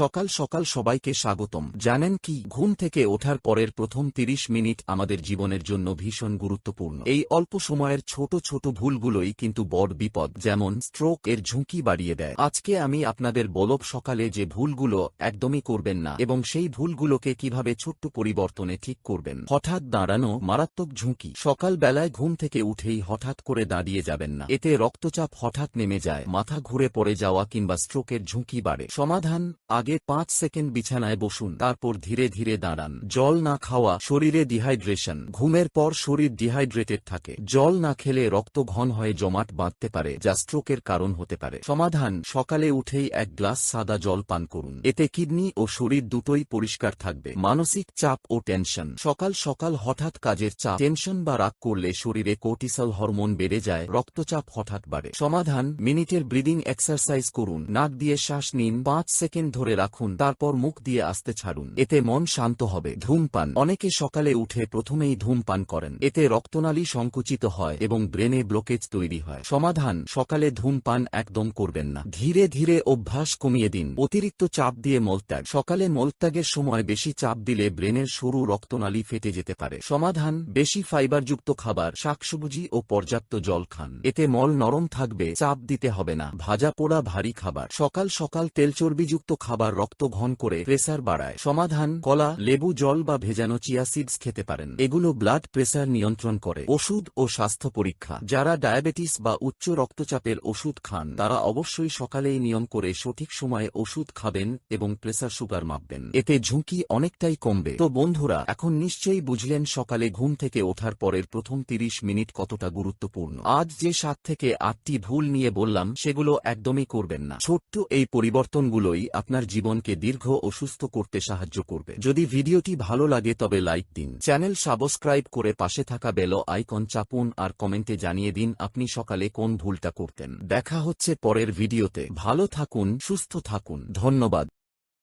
সকাল সকাল সবাইকে স্বাগতম। জানেন কি, ঘুম থেকে ওঠার পরের প্রথম ৩০ মিনিট আমাদের জীবনের জন্য ভীষণ গুরুত্বপূর্ণ। এই অল্প সময়ের ছোট ছোট ভুলগুলোই কিন্তু বড় বিপদ, যেমন স্ট্রোক এর ঝুঁকি বাড়িয়ে দেয়। আজকে আমি আপনাদের বলব, সকালে যে ভুলগুলো একদমই করবেন না এবং সেই ভুলগুলোকে কীভাবে ছোট্ট পরিবর্তনে ঠিক করবেন। হঠাৎ দাঁড়ানো মারাত্মক ঝুঁকি। সকাল বেলায় ঘুম থেকে উঠেই হঠাৎ করে দাঁড়িয়ে যাবেন না। এতে রক্তচাপ হঠাৎ নেমে যায়, মাথা ঘুরে পড়ে যাওয়া কিংবা স্ট্রোকের ঝুঁকি বাড়ে। সমাধান, আগে পাঁচ সেকেন্ড বিছানায় বসুন, তারপর ধীরে ধীরে দাঁড়ান। জল না খাওয়া শরীরে ডিহাইড্রেশন ঘুমের পর শরীর ডিহাইড্রেটেড থাকে। জল না খেলে রক্ত ঘন হয়ে জমাট বাঁধতে পারে, যা স্ট্রোকের কারণ হতে পারে। সমাধান, সকালে উঠেই এক গ্লাস সাদা জল পান করুন। এতে কিডনি ও শরীর দুটোই পরিষ্কার থাকবে। মানসিক চাপ ও টেনশন সকাল সকাল হঠাৎ কাজের চাপ। টেনশন বা রাগ করলে শরীরে কোর্টিসল হরমোন বেড়ে যায়, রক্তচাপ হঠাৎ বাড়ে। সমাধান, মিনিটের ব্রিদিং এক্সারসাইজ করুন। নাক দিয়ে শ্বাস নিন, পাঁচ সেকেন্ড ধরে রাখুন, তারপর মুখ দিয়ে আসতে ছাড়ুন। এতে মন শান্ত হবে। ধূমপান। অনেকে সকালে উঠে প্রথমেই ধূমপান করেন। এতে রক্তনালী সংকুচিত হয় এবং ব্রেনে ব্লকেজ তৈরি হয়। সমাধান। সকালে ধূমপান একদম করবেন না। ধীরে ধীরে অভ্যাস কমিয়ে দিন। অতিরিক্ত চাপ দিয়ে মলত্যাগ। সকালে মলত্যাগের সময় বেশি চাপ দিলে ব্রেনের সরু রক্তনালী ফেটে যেতে পারে। সমাধান। বেশি ফাইবারযুক্ত খাবার, শাকসবজি ও পর্যাপ্ত জল খান। এতে মল নরম থাকবে, চাপ দিতে হবে না। ভাজা পোড়া ভারী খাবার। সকাল সকাল তেল চর্বিযুক্ত খাবার রক্ত ঘন করে প্রেসার বাড়ায়। সমাধান, কলা, লেবু, জল বা ভেজানো চিয়া সিডস খেতে পারেন। এগুলো ব্লাড প্রেসার নিয়ন্ত্রণ করে। ওষুধ ও স্বাস্থ্য পরীক্ষা। যারা ডায়াবেটিস বা উচ্চ রক্তচাপের ওষুধ খান, তারা অবশ্যই সকালেই নিয়ম করে সঠিক সময়ে ওষুধ খাবেন এবং প্রেসার সুগার মাপবেন। এতে ঝুঁকি অনেকটাই কমবে। তো বন্ধুরা, এখন নিশ্চয়ই বুঝলেন সকালে ঘুম থেকে ওঠার পরের প্রথম ৩০ মিনিট কতটা গুরুত্বপূর্ণ। আজ যে সাত থেকে আটটি ভুল নিয়ে বললাম, সেগুলো একদমই করবেন না। ছোট্ট এই পরিবর্তনগুলোই আপনার জীবনকে দীর্ঘ ও সুস্থ করতে সাহায্য করবে। যদি ভিডিওটি ভালো লাগে তবে লাইক দিন। চ্যানেল সাবস্ক্রাইব করে পাশে থাকা বেল আইকন চাপুন আর কমেন্টে জানিয়ে দিন আপনি সকালে কোন ভুলটা করতেন। দেখা হচ্ছে পরের ভিডিওতে। ভালো থাকুন, সুস্থ থাকুন। ধন্যবাদ।